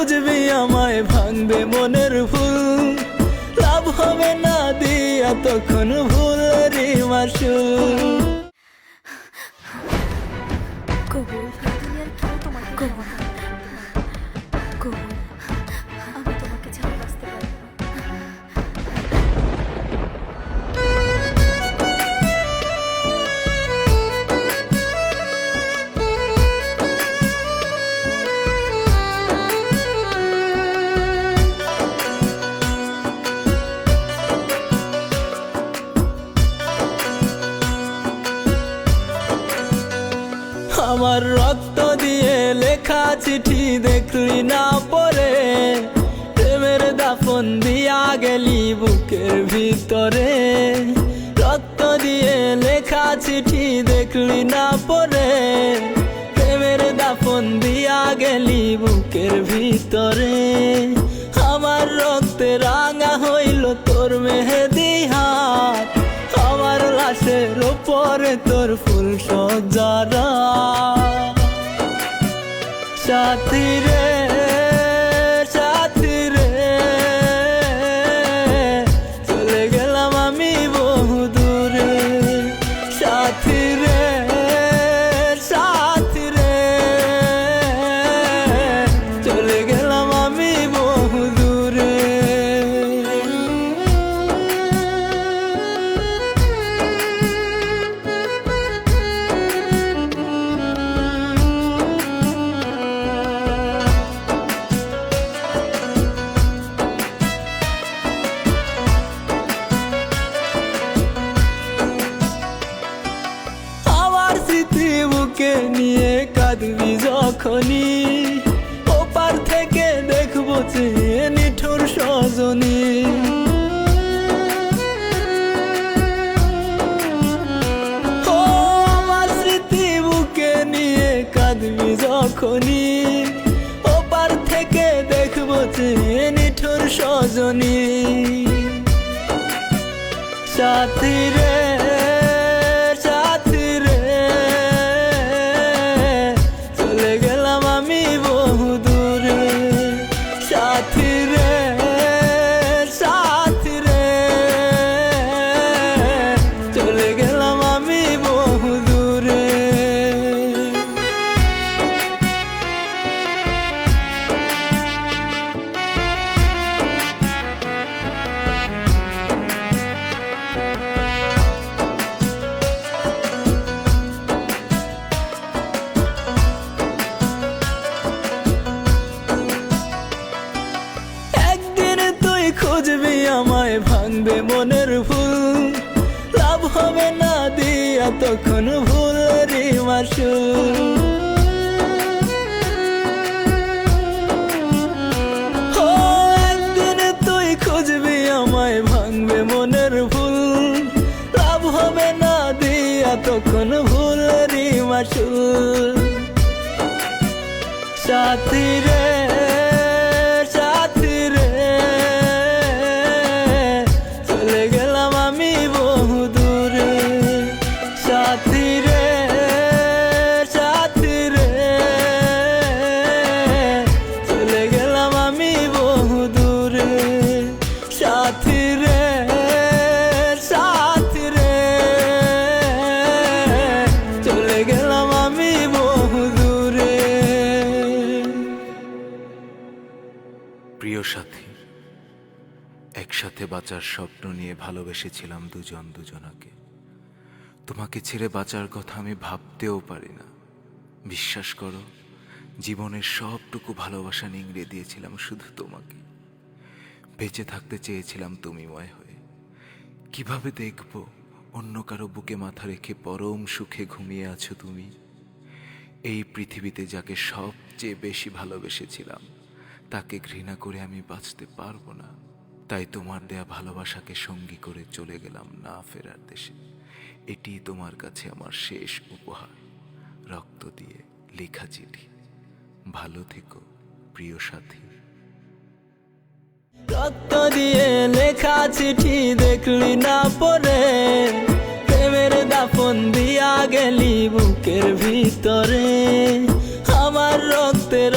খুঁজবি আমায় ভাঙবে মনের ফুল লাভ হবে না দিয়া তখন রে মাসুল। কবুল দুনিয়ার আমার রক্ত দিয়ে লেখা চিঠি দেখলি না পরে। প্রেমের দাফন দিয়া গেলি বুকের ভিতরে। রক্ত দিয়ে লেখা চিঠি দেখলি না পরে। প্রেমের দাফন দিয়া গেলি বুকের ভিতরে। আমার রক্তে রাঙা হইল তোর মেহেদি হাত। আমার লাশের ওপরে তোর ফুল সজ্জারা স্মৃতি বুকে নিয়ে কাঁদবি যখনই। ওপার থেকে দেখব চেয়ে নিঠুর সজনী। যখনই। ওপার থেকে দেখব নিঠুর সজনী। সাথী খুঁজবি আমায় ভাঙবে মনের ভুল লাভ হবে না দিয়া তখন ভুলেরই মাসুল। ও, একদিন খুঁজবি আমায় ভুল না তখন ভুলেরই মাসুল। সাথী রে প্রিয় সাথী, একসাথে বাঁচার স্বপ্ন নিয়ে ভালোবেসেছিলাম দুজন দুজনাকে। তোমাকে ছেড়ে বাঁচার কথা আমি ভাবতেও পারি না। বিশ্বাস করো, জীবনের সবটুকু ভালোবাসা নিংড়ে দিয়েছিলাম শুধু তোমাকে। বেঁচে থাকতে চেয়েছিলাম তুমিময় হয়ে। কীভাবে দেখব, অন্য কারও বুকে মাথা রেখে পরম সুখে ঘুমিয়ে আছো তুমি? এই পৃথিবীতে যাকে সবচেয়ে বেশি ভালোবেসেছিলাম তাকে ঘৃণা করে আমি বাঁচতে পারব না। তাই তোমার দেয়া ভালোবাসাকে সঙ্গী করে চলে গেলাম না ফেরার দেশে। এটি তোমার কাছে আমার শেষ উপহার। রক্ত দিয়ে লেখা চিঠি। ভালো থেকো, প্রিয় সাথী। রক্ত দিয়ে লেখা চিঠি দেখলি না পরে। প্রেমের দাফন দিয়া গেলি বুকের ভিতরে। আমার রক্তে